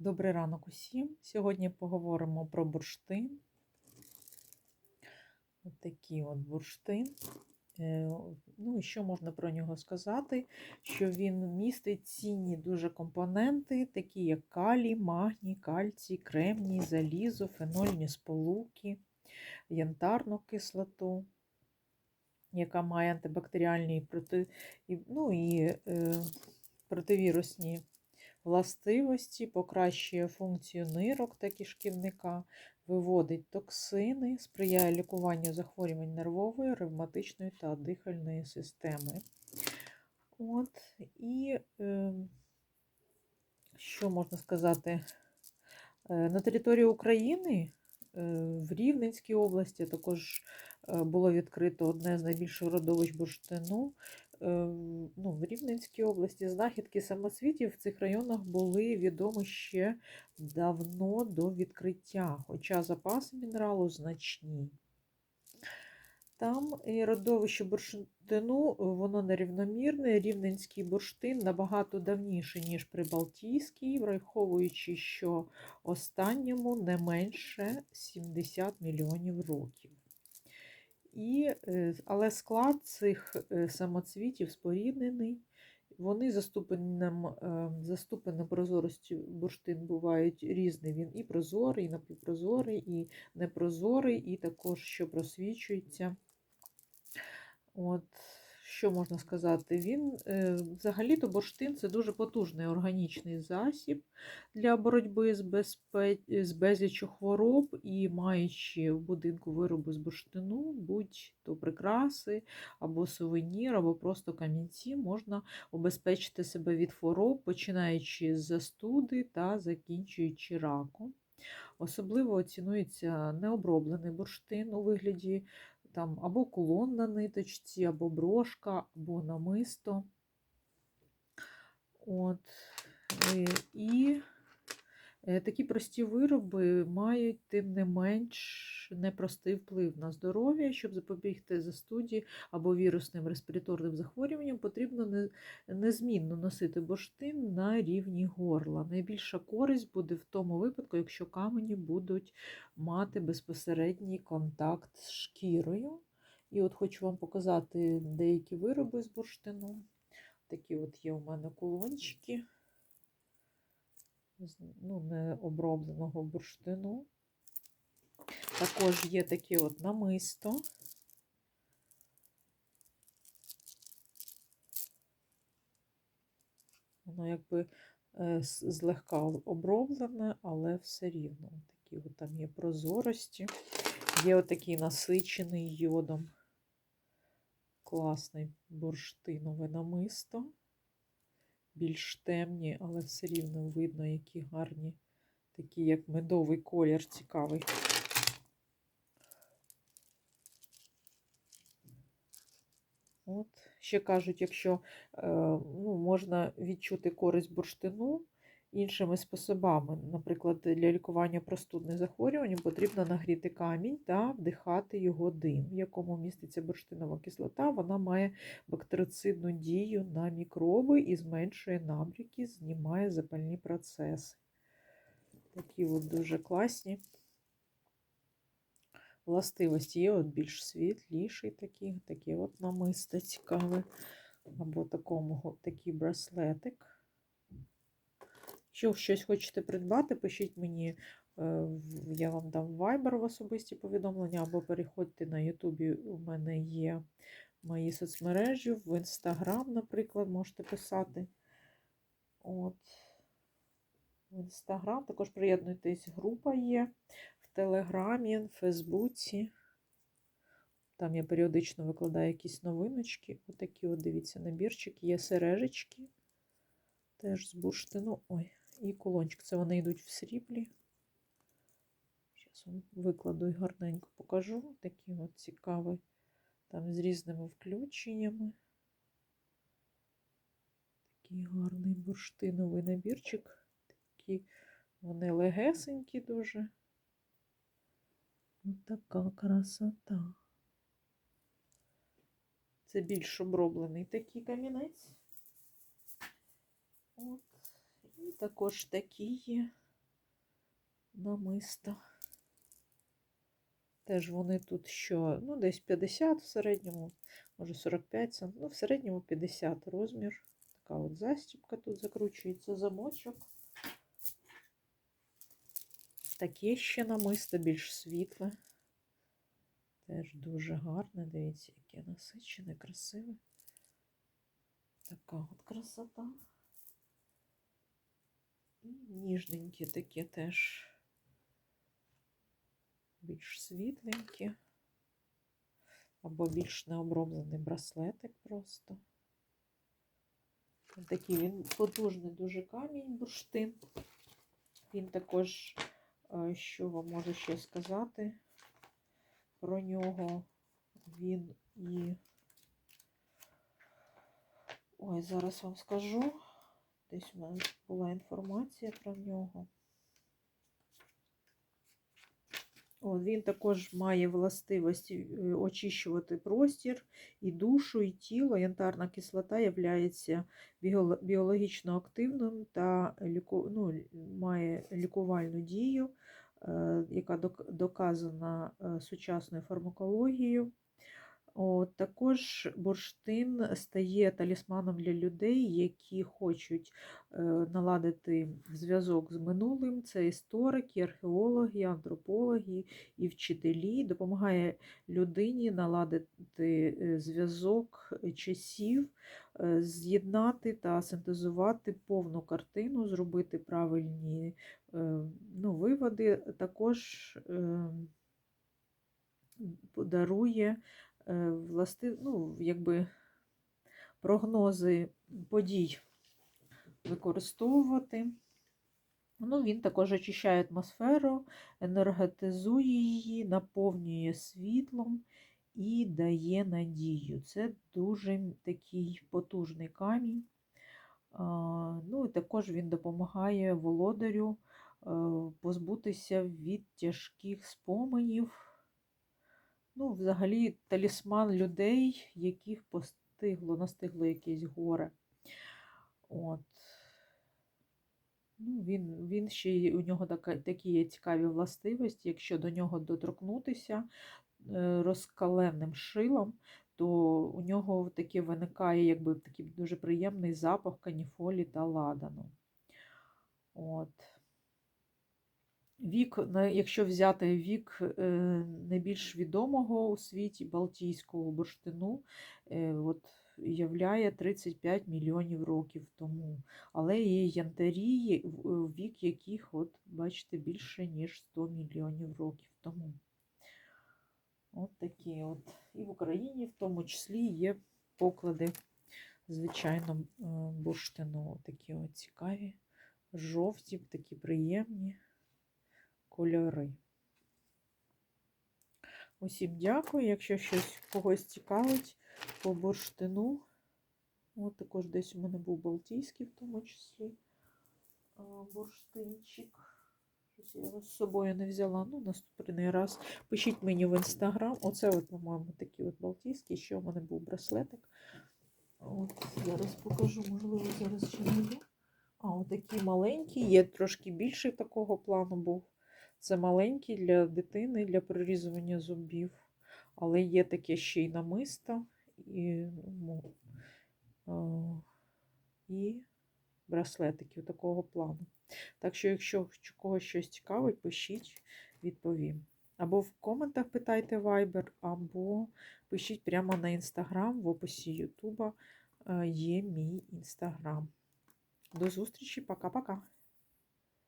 Добрий ранок усім. Сьогодні поговоримо про бурштин. Ось такий от бурштин. Е, Ну і що можна про нього сказати? Що він містить цінні дуже компоненти, такі як калій, магній, кальцій, кремній, залізо, фенольні сполуки, янтарну кислоту, яка має антибактеріальні і проти, ну, і е, противірусні властивості, покращує функцію нирок та кишківника, виводить токсини, сприяє лікуванню захворювань нервової, ревматичної та дихальної системи. От, І е, що можна сказати? Е, На території України е, в Рівненській області також е, було відкрито одне з найбільших родовищ бурштину. Е, Ну, в Рівненській області знахідки самоцвітів в цих районах були відомі ще давно до відкриття, хоча запаси мінералу значні. Там і родовище бурштину, воно нерівномірне. Рівненський бурштин набагато давніше, ніж Прибалтійський, враховуючи, що останньому не менше 70 мільйонів років. І, е, але склад цих е, самоцвітів споріднений. Вони за ступенем, прозорості бурштин бувають різні. Він і прозорий, і напівпрозорий, і непрозорий, і також що просвічується. От, що можна сказати? Він е, взагалі-то бурштин це дуже потужний органічний засіб для боротьби з, безпе... з безліччю хвороб і маючи в будинку вироби з бурштину, будь-то прикраси або сувенір, або просто камінці, можна убезпечити себе від хвороб, починаючи з застуди та закінчуючи раком. Особливо цінується необроблений бурштин у вигляді там або кулон на ниточці, або брошка, або намисто. От. е, І такі прості вироби мають, тим не менш, непростий вплив на здоров'я. Щоб запобігти застуді або вірусним респіраторним захворюванням, потрібно незмінно носити бурштин на рівні горла. Найбільша користь буде в тому випадку, якщо камені будуть мати безпосередній контакт з шкірою. І от хочу вам показати деякі вироби з бурштину. Такі от є у мене кулончики ну, не обробленого бурштину. Також є таке от намисто. Воно якби е, злегка оброблене, але все рівно. Такі от там є прозорості. Є отакий насичений йодом. Класний бурштинове намисто. Більш темні, але все рівно видно, які гарні, такі як медовий колір цікавий. От. Ще кажуть, якщо е, ну, можна відчути користь бурштину іншими способами. Наприклад, для лікування простудних захворювань потрібно нагріти камінь та вдихати його дим, в якому міститься бурштинова кислота. Вона має бактерицидну дію на мікроби і зменшує набряки, знімає запальні процеси. Такі от дуже класні властивості. Є от більш світліший такий, такий от намисто цікаве. Або такому, такий браслетик. Якщо щось хочете придбати, пишіть мені, е, я вам дам Viber в особисті повідомлення, або переходьте на Ютубі. У мене є мої соцмережі, в Інстаграм, наприклад, можете писати. От. В Інстаграм також приєднуйтесь, група є в Телеграмі, в Фейсбуці. Там я періодично викладаю якісь новиночки. Отакі, от, дивіться, набірчик. Є сережечки. Теж з бурштину. Ой, і кулончик. Це вони йдуть в сріблі. Зараз вам викладу і гарненько покажу. Такі от цікаві. Там з різними включеннями. Такий гарний бурштиновий набірчик. Такі вони легесенькі дуже. Ось така красота. Це більш оброблений такий камінець. От. Також такі є намиста. Теж вони тут що, ну, десь 50 в середньому, може 45 ну, в середньому 50 розмір. Така от застібка тут закручується замочок. Таке ще намисто більш світле. Теж дуже гарне. Дивіться, яке насичене, красиве. Така от красота. Ніжненькі такі теж більш світленькі. Або більш необроблений браслетик просто. Такий він потужний дуже камінь бурштин. Він також, е, що вам можу ще сказати про нього. Він і. Ой, зараз вам скажу. Десь у мене була інформація про нього. О, він також має властивості е, очищувати простір і душу, і тіло. Янтарна кислота є біологічно активним та ну, має лікувальну дію, е, яка доказана е, сучасною фармакологією. От, також бурштин стає талісманом для людей, які хочуть е, наладити зв'язок з минулим. Це історики, археологи, антропологи і вчителі. Допомагає людині наладити е, зв'язок часів, е, з'єднати та синтезувати повну картину, зробити правильні ну, виводи. Також е, подарує власти, ну, якби прогнози подій використовувати. Ну, він також очищає атмосферу, енергетизує її, наповнює світлом і дає надію. Це дуже такий потужний камінь. Ну, і також він допомагає володарю е, позбутися від тяжких споменів. Ну, взагалі, талісман людей, яких постигло, настигло якесь горе. От. Ну, він, він ще у нього така, такі є цікаві властивості. Якщо до нього доторкнутися е, розкаленим шилом, то у нього таке виникає якби такий дуже приємний запах каніфолі та ладану. От. Вік, якщо взяти вік е, найбільш відомого у світі Балтійського бурштину, е, от, являє 35 мільйонів років тому. Але є янтарі, вік яких, от, бачите, більше, ніж 100 мільйонів років тому. От такі от. І в Україні в тому числі є поклади, звичайно, е, бурштину. Такі от цікаві, жовті, такі приємні кольори. Усім дякую. Якщо щось когось цікавить по бурштину, от також десь у мене був Балтійський, в тому числі бурштинчик. Щось я його з собою не взяла. Ну, наступний раз. Пишіть мені в інстаграм. Оце, от, по-моєму, такий от Балтійський. Ще у мене був браслетик. От, зараз покажу, можливо, зараз ще знайду. А, отакий маленький, є трошки більший такого плану був. Це маленький для дитини, для прорізування зубів. Але є таке ще й намисто і, ну, і браслетики такого плану. Так що, якщо когось щось цікавить, пишіть, відповім. Або в коментах питайте Viber, або пишіть прямо на інстаграм, в описі Ютуба е, є мій інстаграм. До зустрічі, пока-пока.